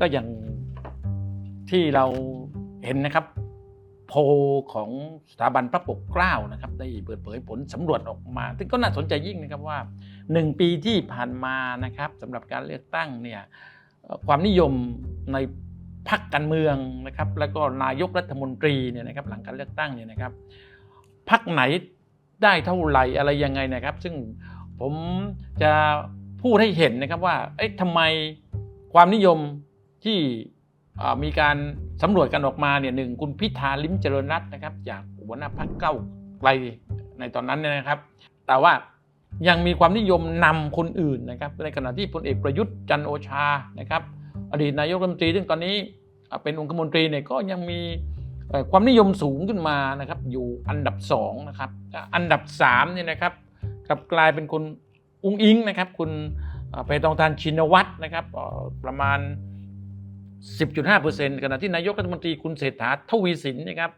ก็อย่างที่เราเห็นนะครับ โพลของสถาบันพระปกเกล้านะครับ ได้เปิดเผยผลสำรวจออกมา ซึ่งก็น่าสนใจยิ่งนะครับว่า 1 ปีที่ผ่านมานะครับสำหรับการเลือกตั้งเนี่ยความนิยมในพรรคการเมืองนะครับแล้วก็นายกรัฐมนตรีเนี่ยนะครับหลังการเลือกตั้งเนี่ยนะครับพรรคไหนได้เท่าไหร่อะไรยังไงนะครับ ซึ่งผมจะพูดให้เห็นนะครับว่าเอ๊ะทำไมความนิยม ที่มีการสำรวจกันออกมาเนี่ยหนึ่งคุณพิธาลิมเจริญรัตน์นะครับ จากหัวหน้าพรรคเก้าไกลในตอนนั้นเนี่ยนะครับ แต่ว่ายังมีความนิยมนำคนอื่นนะครับ ในขณะที่พลเอกประยุทธ์จันโอชานะครับ อดีตนายกรัฐมนตรีซึ่งตอนนี้เป็นองคมนตรีเนี่ยก็ยังมีความนิยมสูงขึ้นมานะครับ อยู่อันดับ2นะครับอันดับ3เนี่ยนะครับกลับกลายเป็นคุณอุ้งอิงนะครับ คุณอ่าไปตองทานชินวัตรนะครับประมาณ 10.5%ขณะที่นายกรัฐมนตรีคุณเศรษฐาทวีสินนะครับ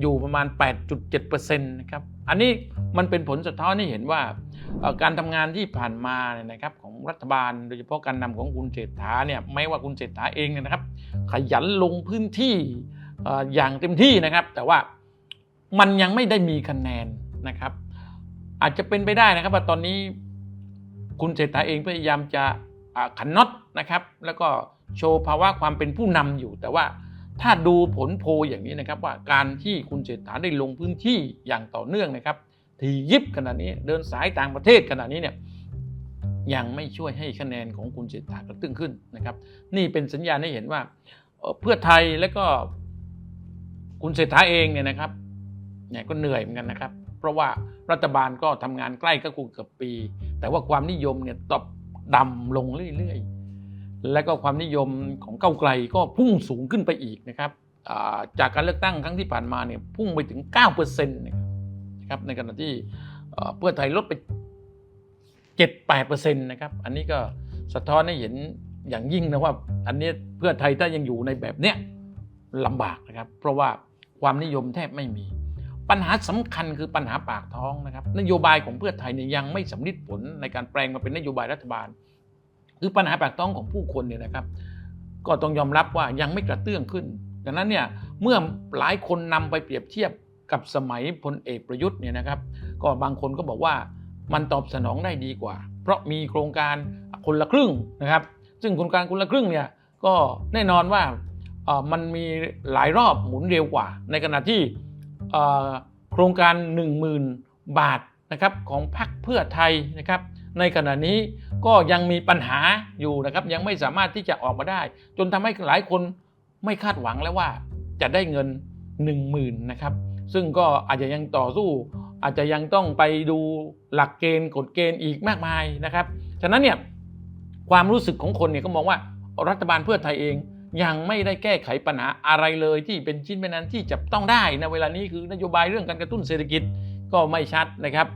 อยู่ประมาณ 8.7%นะครับ อันนี้มันเป็นผลสะท้อนให้เห็นว่าการทำงานที่ผ่านมาเนี่ยนะครับของรัฐบาล โดยเฉพาะการนำของคุณเศรษฐาเนี่ยไม่ว่าคุณเศรษฐาเองเนี่ยนะครับ ขยันลงพื้นที่อย่างเต็มที่นะครับ แต่ว่ามันยังไม่ได้มีคะแนนนะครับ อาจจะเป็นไปได้นะครับว่าตอนนี้คุณเศรษฐาเองพยายามจะขันน็อตนะครับ แล้วก็โชว์ภาวะความเป็นผู้นำอยู่ แต่ว่าถ้าดูผลโพลอย่างนี้นะครับว่าการที่คุณเศรษฐาได้ลงพื้นที่อย่างต่อเนื่องนะครับ ที่ยิบขนาดนี้เดินสายต่างประเทศขนาดนี้เนี่ยยังไม่ช่วยให้คะแนนของคุณเศรษฐากระตึ้งขึ้นนะครับ นี่เป็นสัญญาณให้เห็นว่าเพื่อไทยและก็คุณเศรษฐาเองเนี่ยนะครับเนี่ยก็เหนื่อยเหมือนกันนะครับ เพราะว่ารัฐบาลก็ทำงานใกล้ก็กูเกือบปี แต่ว่าความนิยมเนี่ยตบดำลงเรื่อยๆ และก็ความนิยมของเก้าไกลก็พุ่งสูงขึ้นไปอีกนะครับจากการเลือกตั้งครั้งที่ผ่านมาเนี่ยพุ่งไปถึง9%นะครับนะครับในขณะที่เพื่อไทยลดไป 7-8%นะครับอันนี้ก็สะท้อนให้เห็นอย่างยิ่งนะว่าอันนี้เพื่อไทยถ้ายังอยู่ในแบบเนี้ยลำบากนะครับ เพราะว่าความนิยมแทบไม่มี ปัญหาสำคัญคือปัญหาปากท้องนะครับ นโยบายของเพื่อไทยเนี่ยยังไม่สำลิดผลในการแปลงมาเป็นนโยบายรัฐบาล คือปัญหาปากท้องของผู้คนเนี่ยนะครับ ก็ต้องยอมรับว่ายังไม่กระเตื้องขึ้น ดังนั้นเนี่ยเมื่อหลายคนนำไปเปรียบเทียบกับสมัยพลเอกประยุทธ์เนี่ยนะครับ ก็บางคนก็บอกว่ามันตอบสนองได้ดีกว่า เพราะมีโครงการคนละครึ่งนะครับ ซึ่งโครงการคนละครึ่งเนี่ยก็แน่นอนว่ามันมีหลายรอบหมุนเร็วกว่า ในขณะที่โครงการ 10,000 บาทนะครับของพรรคเพื่อไทยนะครับ ในขณะนี้ก็ยังมีปัญหาอยู่นะครับยังไม่สามารถที่จะออกมาได้ จนทำให้หลายคนไม่คาดหวังแล้วว่าจะได้เงิน 10,000นะครับซึ่งก็อาจจะยังต่อสู้ อาจจะยังต้องไปดูหลักเกณฑ์กฎเกณฑ์อีกมากมายนะครับฉะนั้นเนี่ยความรู้สึกของคนเนี่ยก็มองว่ารัฐบาลเพื่อไทยเองยังไม่ได้แก้ไขปัญหาอะไรเลยที่เป็นชิ้นเป็นอันที่จับต้องได้ในะเวลานี้คือนโยบายเรื่องการกระตุ้นเศรษฐกิจก็ไม่ชัดนะครับ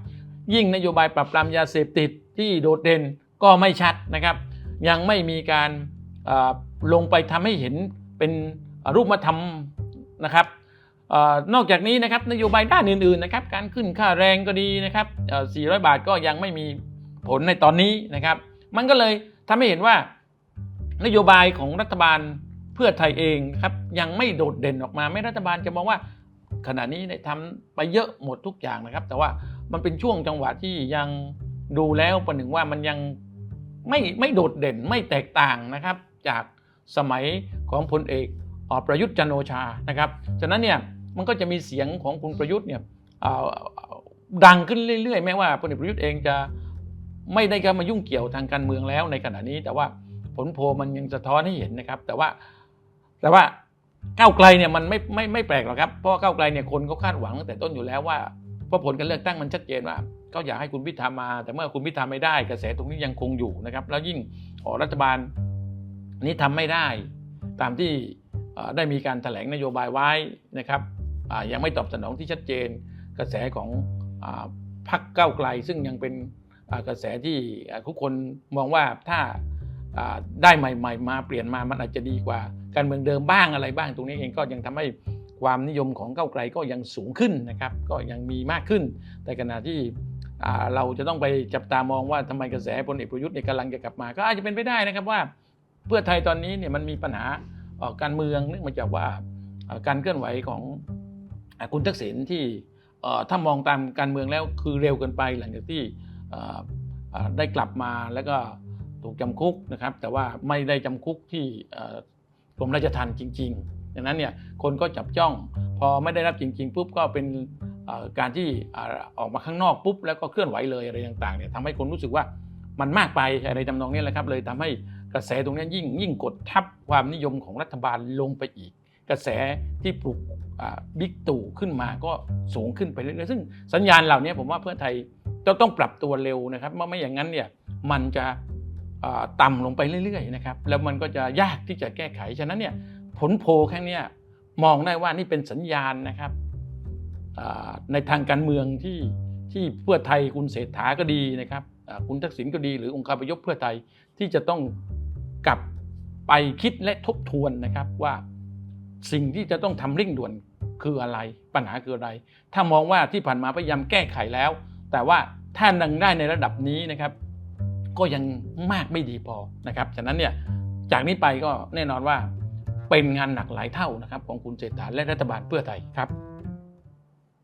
ยิ่งนโยบายปราบปรามยาเสพติด ที่โดดเด่นก็ไม่ชัดนะครับ ยังไม่มีการลงไปทำให้เห็นเป็นรูปธรรมนะครับอนอกจากนี้นะครับนโยบายด้านอื่นๆนะครับการขึ้นค่าแรงก็ดีนะครับเอ่อ400 บาทก็ยังไม่มีผลในตอนนี้นะครับ มันก็เลยทำให้เห็นว่านโยบายของรัฐบาลเพื่อไทยเองครับยังไม่โดดเด่นออกมา ไม่รัฐบาลจะมองว่าขณะนี้ได้ทำไปเยอะหมดทุกอย่างนะครับ แต่ว่ามันเป็นช่วงจังหวะที่ยัง ดูแล้วประหนึ่งว่ามันยังไม่ไม่โดดเด่นไม่แตกต่างนะครับ จากสมัยของพลเอกอประยุทธ์จันทร์โอชานะครับฉะนั้นเนี่ยมันก็จะมีเสียงของคุณประยุทธ์เนี่ยอ่อดังขึ้นเรื่อยๆ แม้ว่าพลเอกประยุทธ์เองจะไม่ได้เข้ามายุ่งเกี่ยวทางการเมืองแล้วในขณะนี้ แต่ว่าผลโพมันยังสะท้อนให้เห็นนะครับ แต่ว่าแต่ว่าก้าวไกลเนี่ยมันไม่ไม่ไม่แปลกหรอกครับเพราะว่าก้าวไกลเนี่ยคนเขาคาดหวังตั้งแต่ต้นอยู่แล้วว่าเพราะผลการเลือกตั้งมันชัดเจนว่า เขาอยากให้คุณพิธามา แต่เมื่อคุณพิธาไม่ได้กระแสตรงนี้ยังคงอยู่นะครับ แล้วยิ่งรัฐบาลนี้ทำไม่ได้ ตามที่ได้มีการแถลงนโยบายไว้นะครับยังไม่ตอบสนองที่ชัดเจน กระแสของอพรรคก้าวไกล ซึ่งยังเป็นกระแสที่ทุกคนมองว่าถ้าได้ใหม่ ๆ มาเปลี่ยนมามันอาจจะดีกว่าการเมืองเดิมบ้างอะไรบ้าง ตรงนี้เองก็ยังทำให้ความนิยมของก้าวไกลก็ยังสูงขึ้นนะครับ ก็ยังมีมากขึ้นแต่ขณะที่ เราจะต้องไปจับตามองว่าทำไมกระแสพลเอกประยุทธ์เนี่ยกำลังจะกลับมา ก็อาจจะเป็นไปได้นะครับว่า เพื่อไทยตอนนี้เนี่ยมันมีปัญหาการเมืองเนื่องมาจากว่าการเคลื่อนไหวของคุณทักษิณที่ถ้ามองตามการเมืองแล้วคือเร็วเกินไปหลังจากที่ได้กลับมาแล้วก็ถูกจำคุกนะครับ แต่ว่าไม่ได้จำคุกที่กรมราชทัณฑ์จริงๆดังนั้นเนี่ยคนก็จับจ้องพอไม่ได้รับจริงๆปุ๊บก็เป็น การที่ออกมาข้างนอกปุ๊บแล้วก็เคลื่อนไหวเลยอะไรต่างๆเนี่ยทำให้คนรู้สึกว่ามันมากไปอะไรทำนองนี้แหละครับ เลยทำให้กระแสตรงนี้ยิ่งยิ่งกดทับความนิยมของรัฐบาลลงไปอีก กระแสที่ปลุกบิ๊กตู่ขึ้นมาก็สูงขึ้นไปเรื่อยๆซึ่งสัญญาณเหล่านี้ผมว่าเพื่อไทยจะต้องปรับตัวเร็วนะครับเมื่อไม่อย่างนั้นเนี่ยมันจะอ่าต่ำลงไปเรื่อยๆนะครับแล้วมันก็จะยากที่จะแก้ไขฉะนั้นเนี่ยผลโพลแค่เนี้มองได้ว่านี่เป็นสัญญาณนะครับ ในทางการเมืองที่ที่เพื่อไทยคุณเศรษฐาก็ดีนะครับคุณทักษิณก็ดี หรือองค์คาพยพเพื่อไทยที่จะต้องกลับไปคิดและทบทวนนะครับว่าสิ่งที่จะต้องทำเร่งด่วนคืออะไรปัญหาคืออะไร ถ้ามองว่าที่ผ่านมาพยายามแก้ไขแล้ว แต่ว่าถ้านังได้ในระดับนี้นะครับ ก็ยังมากไม่ดีพอนะครับฉะนั้นเนี่ยจากนี้ไปก็แน่นอนว่าเป็นงานหนักหลายเท่านะครับของคุณเศรษฐาและรัฐบาลเพื่อไทยครับ